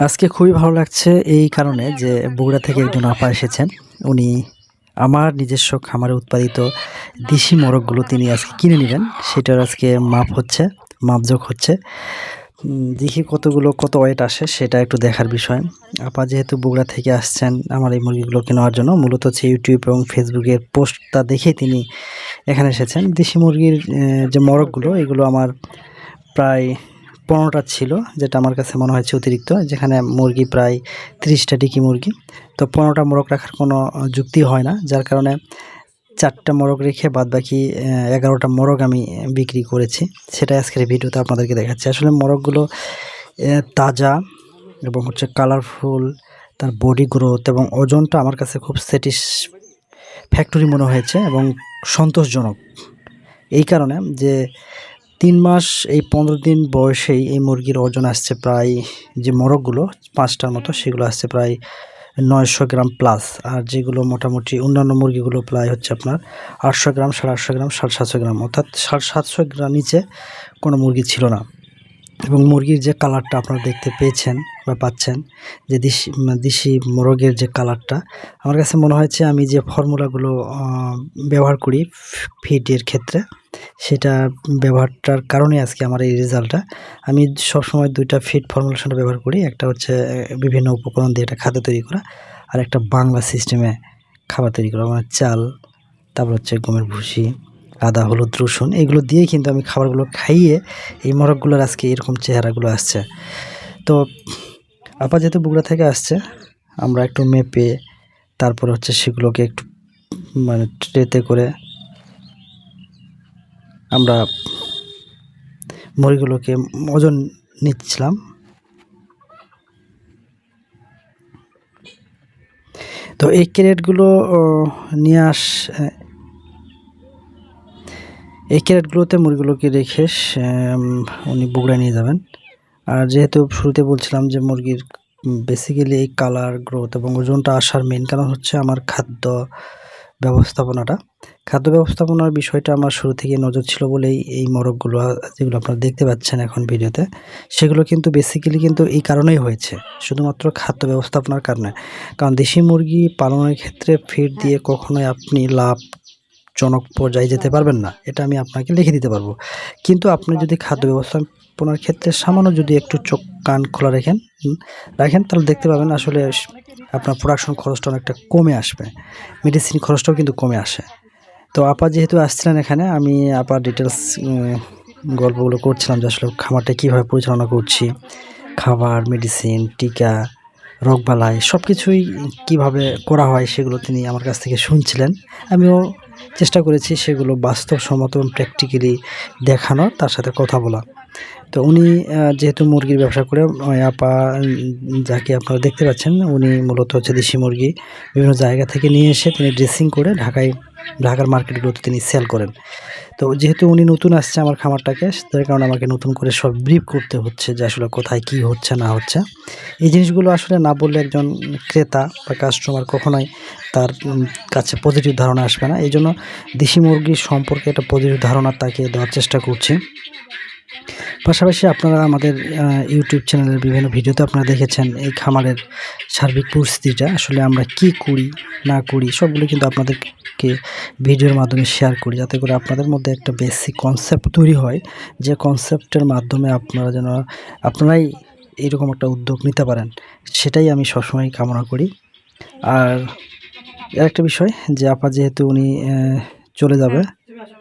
আজকে খুবই ভালো লাগছে এই কারণে যে বগুড়া থেকে একজন আপা এসেছেন। উনি আমার নিজস্ব খামারে উৎপাদিত দেশি মোরগগুলো তিনি আজকে কিনে নেবেন সেটার আজকে মাপ হচ্ছে মাপযোগ হচ্ছে। দেখি কতগুলো, কত ওয়েট আসে সেটা একটু দেখার বিষয়। আপা যেহেতু বগুড়া থেকে আসছেন আমার এই মুরগিগুলো কেনার জন্য, মূলত হচ্ছে ইউটিউব এবং ফেসবুকের পোস্টটা দেখে তিনি এখানে এসেছেন। দেশি মুরগির যে মোরগগুলো, এগুলো আমার প্রায় পনেরোটা ছিল, যেটা আমার কাছে মনে হয়েছে অতিরিক্ত, যেখানে মুরগি প্রায় তিরিশটা ডিকি মুরগি। তো পনেরোটা মোরগ রাখার কোনো যুক্তি হয় না, যার কারণে চারটা মোরগ রেখে বাদ বাকি এগারোটা মোরগ আমি বিক্রি করেছি। সেটা আজকের ভিডিওতে আপনাদেরকে দেখাচ্ছি। আসলে মোরগগুলো তাজা এবং হচ্ছে কালারফুল তার বডি গ্রোথ এবং ওজনটা আমার কাছে খুব স্যাটিস ফ্যাক্টরি মনে হয়েছে এবং সন্তোষজনক। এই কারণে যে তিন মাস, এই পনেরো দিন বয়সেই এই মুরগির ওজন আসছে প্রায়, যে মোরগগুলো, পাঁচটার মতো, সেগুলো আসছে প্রায় নয়শো গ্রাম প্লাস আর যেগুলো মোটামুটি অন্যান্য মুরগিগুলো প্রায় হচ্ছে আপনার আটশো গ্রাম, সাড়ে আটশো গ্রাম, সাড়ে সাতশো গ্রাম, অর্থাৎ সাড়ে সাতশো গ্রাম নিচে কোনো মুরগি ছিল না। এবং মুরগির যে কালারটা আপনারা দেখতে পেয়েছেন বা পাচ্ছেন, যে দেশি মানে দেশি মোরগের যে কালারটা আমার কাছে মনে হয়েছে আমি যে ফর্মুলাগুলো ব্যবহার করি ফিডের ক্ষেত্রে সেটা ব্যবহারটার কারণে আজকে আমার এই রেজাল্টটা। আমি সবসময় দুইটা ফিড ফর্মুলেশনটা ব্যবহার করি, একটা হচ্ছে বিভিন্ন উপকরণ দিয়ে একটা খাদ্য তৈরি করা আর একটা বাংলা সিস্টেমে খাবার তৈরি করা। মানে চাল, তারপর হচ্ছে গমের ভুসি, আদা, হলুদ, রসুন, এগুলো দিয়েই কিন্তু আমি খাবারগুলো খাইয়ে এই মোরগগুলোর আজকে এরকম চেহারাগুলো আসছে। তো আপা যেহেতু বগুড়া থেকে আসছে, আমরা একটু মেপে তারপরে হচ্ছে সেগুলোকে একটু মানে ট্রেতে করে আমরা মুরগিগুলোকে ওজন নিচ্ছিলাম। তো এই ক্যারেটগুলো নিয়ে আস এই ক্যারেটগুলোতে মুরগিগুলোকে রেখে উনি বগুড়া নিয়ে যাবেন। আর যেহেতু শুরুতে বলছিলাম যে মুরগির বেসিক্যালি এই কালার গ্রোথ এবং ওজনটা আসার মেন কারণ হচ্ছে আমার খাদ্য ব্যবস্থাপনাটা। খাদ্য ব্যবস্থাপনার বিষয়টা আমার শুরু থেকে নজর ছিল বলেই এই মোরগগুলো যেগুলো আপনারা দেখতে পাচ্ছেন এখন ভিডিওতে সেগুলো কিন্তু বেসিক্যালি কিন্তু এই কারণেই হয়েছে। শুধুমাত্র খাদ্য ব্যবস্থাপনার কারণে। কারণ দেশি মুরগি পালনের ক্ষেত্রে ফিড দিয়ে কখনোই আপনি লাভ জনক পর্যায়ে যেতে পারবেন না। এটা আমি আপনাকে লিখে দিতে পারব। কিন্তু আপনি যদি খাদ্য ব্যবস্থাপনার ক্ষেত্রে সামান্য যদি একটু চোখ কান খোলা রাখেন রাখেন তাহলে দেখতে পাবেন আসলে আপনার প্রোডাকশন খরচটা অনেকটা কমে আসবে। মেডিসিন খরচটাও কিন্তু কমে আসে। তো আপা যেহেতু আসছিলেন এখানে, আমি আপার ডিটেলস গল্পগুলো করছিলাম যে আসলে খামারটা কীভাবে পরিচালনা করছি। খাবার মেডিসিন টিকা, রোগবালাই সব কিছুই কীভাবে করা হয় সেগুলো তিনি আমার কাছ থেকে শুনছিলেন। আমিও চেষ্টা করেছি সেগুলো বাস্তবসম্মত এবং প্র্যাকটিক্যালি দেখানো তার সাথে কথা বলা তো উনি যেহেতু মুরগির ব্যবসা করে আপা যাকে আপনারা দেখতে পাচ্ছেন, উনি মূলত হচ্ছে দেশি মুরগি, বিভিন্ন জায়গা থেকে নিয়ে এসে তিনি ড্রেসিং করে ঢাকায় ঢাকার মার্কেটগুলোতে তিনি সেল করেন। তো যেহেতু উনি নতুন আসছে আমার খামারটাকে তার কারণে আমাকে নতুন করে সব ব্রিফ করতে হচ্ছে যে আসলে কোথায় কি হচ্ছে, না হচ্ছে। এই জিনিসগুলো আসলে না বললে একজন ক্রেতা বা কাস্টমার কখনোই তার কাছে পজিটিভ ধারণা আসবে না। এই জন্য দেশি মুরগির সম্পর্কে একটা পজিটিভ ধারণা তাকে দেওয়ার চেষ্টা করছি। পাশাপাশি আপনারা আমাদের ইউটিউব চ্যানেলের বিভিন্ন ভিডিওতে আপনারা দেখেছেন এই খামারের সার্বিক পরিস্থিতিটা, আসলে আমরা কি করি, না করি, সবগুলো কিন্তু আপনাদেরকে ভিডিওর মাধ্যমে শেয়ার করি, যাতে করে আপনাদের মধ্যে একটা বেসিক কনসেপ্ট তৈরি হয়, যে কনসেপ্টের মাধ্যমে আপনারা যেন, আপনারাই এরকম একটা উদ্যোগ নিতে পারেন, সেটাই আমি সবসময় কামনা করি। আর একটা বিষয়, যে আপা যেহেতু উনি চলে যাবে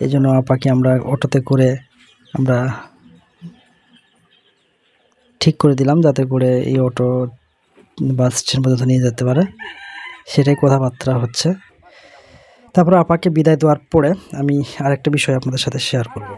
এই জন্য আপাকে আমরা অটোতে করে আমরা ঠিক করে দিলাম, যাতে করে এই অটো বাস স্ট্যান্ড পর্যন্ত নিয়ে যেতে পারে। সেটাই কথাবার্তা হচ্ছে। তারপর আপাকে বিদায় দেওয়ার পরে আমি আরেকটা বিষয় আপনাদের সাথে শেয়ার করব।